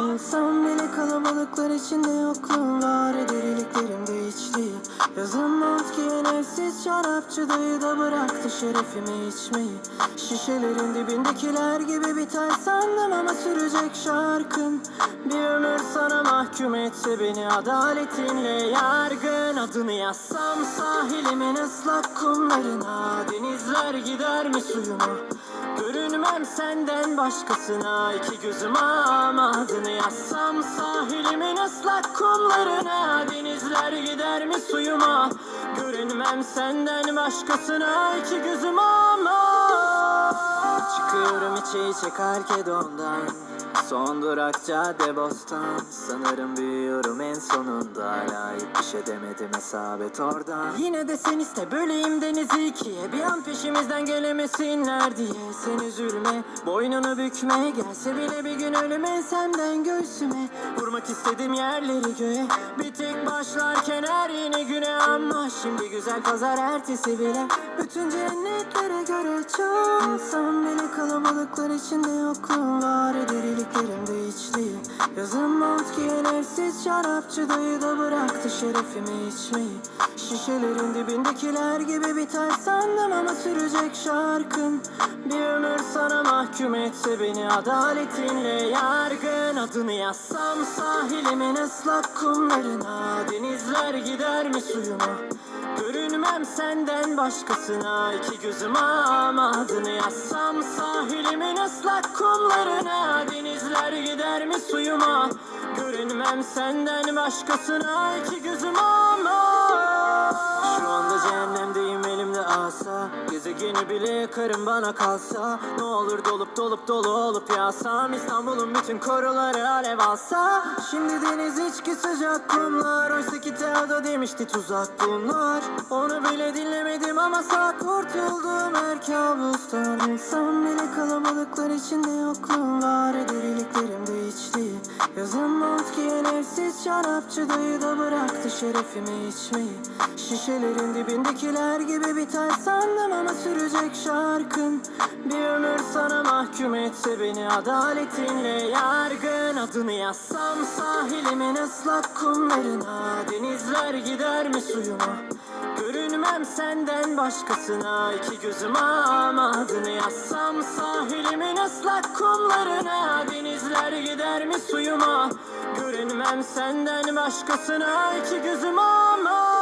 Olsam bile kalabalıklar içinde yokluğum var. Deliliklerimde içliyim Yazın mont giyen evsiz şarapçı dayı da bıraktı şerefimi içmeyi. Şişelerin dibindekiler gibi biter sandım ama sürecek şarkın Bir ömür sana mahkum etse beni adaletinle yargın. Adını yazsam sahilimin ıslak kumlarına Denizler gider mi suyuma Görünmem senden başkasına. İki gözüm ama yazsam sahilimin ıslak kumlarına. Denizler gider mi suyuma? Görünmem senden başkasına. İki gözüm ama Çıkıyorum içe içe Karkedon'dan. Son durak cadde bostan. Sanırım büyüyorum en sonunda. Hala hiçbir şey demedim hesabet oradan. Yine de sen iste böleyim denizi ikiye Bir an peşimizden gelemesinler diye. Sen üzülme boynunu bükme. Gelse bile bir gün ölüm ensemden göğsüme. Vurmak istedim yerleri göğe. Bir tek başlarken her yeni güne Ama. Şimdi güzel pazar ertesi bile. Bütün cennetlere göre çok İnsan bile kalabalıklar içinde yokluğum var Deliliklerimde içliyim Yazın mont giyen evsiz şarapçı dayı da bıraktı şerefimi içmeyi. Şişelerin dibindekiler gibi biter sandım ama sürecek şarkın Bir ömür sana mahkum etse beni adaletinle Adını yazsam sahilimin ıslak kumlarına Denizler gider mi suyuma Görünmem senden başkasına iki gözüm ama adını yazsam sahilimin ıslak kumlarına Denizler gider mi suyuma? Görünmem senden başkasına iki gözüm ama Şu anda cehennemdeyim asa Gezegeni bile yakarım bana kalsa. Ne olur dolup dolup dolu olup yağsam İstanbul'un bütün koruları alev alsa. Şimdi deniz içki sıcak kumlar Oysa Teodo demişti tuzak bunlar. Onu bile dinlemedim ama sağ kurtuldum her kabustan İnsan bile kalabalıklar içinde yokluğum var. Deliliklerimde içliyim Yazın mont giyen evsiz şarapçı dayı da bıraktı şerefimi içmeyi. Şişelerin dibindekiler gibi biter sandım ama sürecek şarkın. Bir ömür sana mahkum etse beni adaletinle yargın. Adını yazsam sahilimin ıslak kumlarına Denizler gider mi suyuma? Görünmem senden başkasına. İki gözüm ama adını yazsam sahilimin ıslak kumlarına. Denizler gider mi suyuma? Görünmem senden başkasına. İki gözüm ama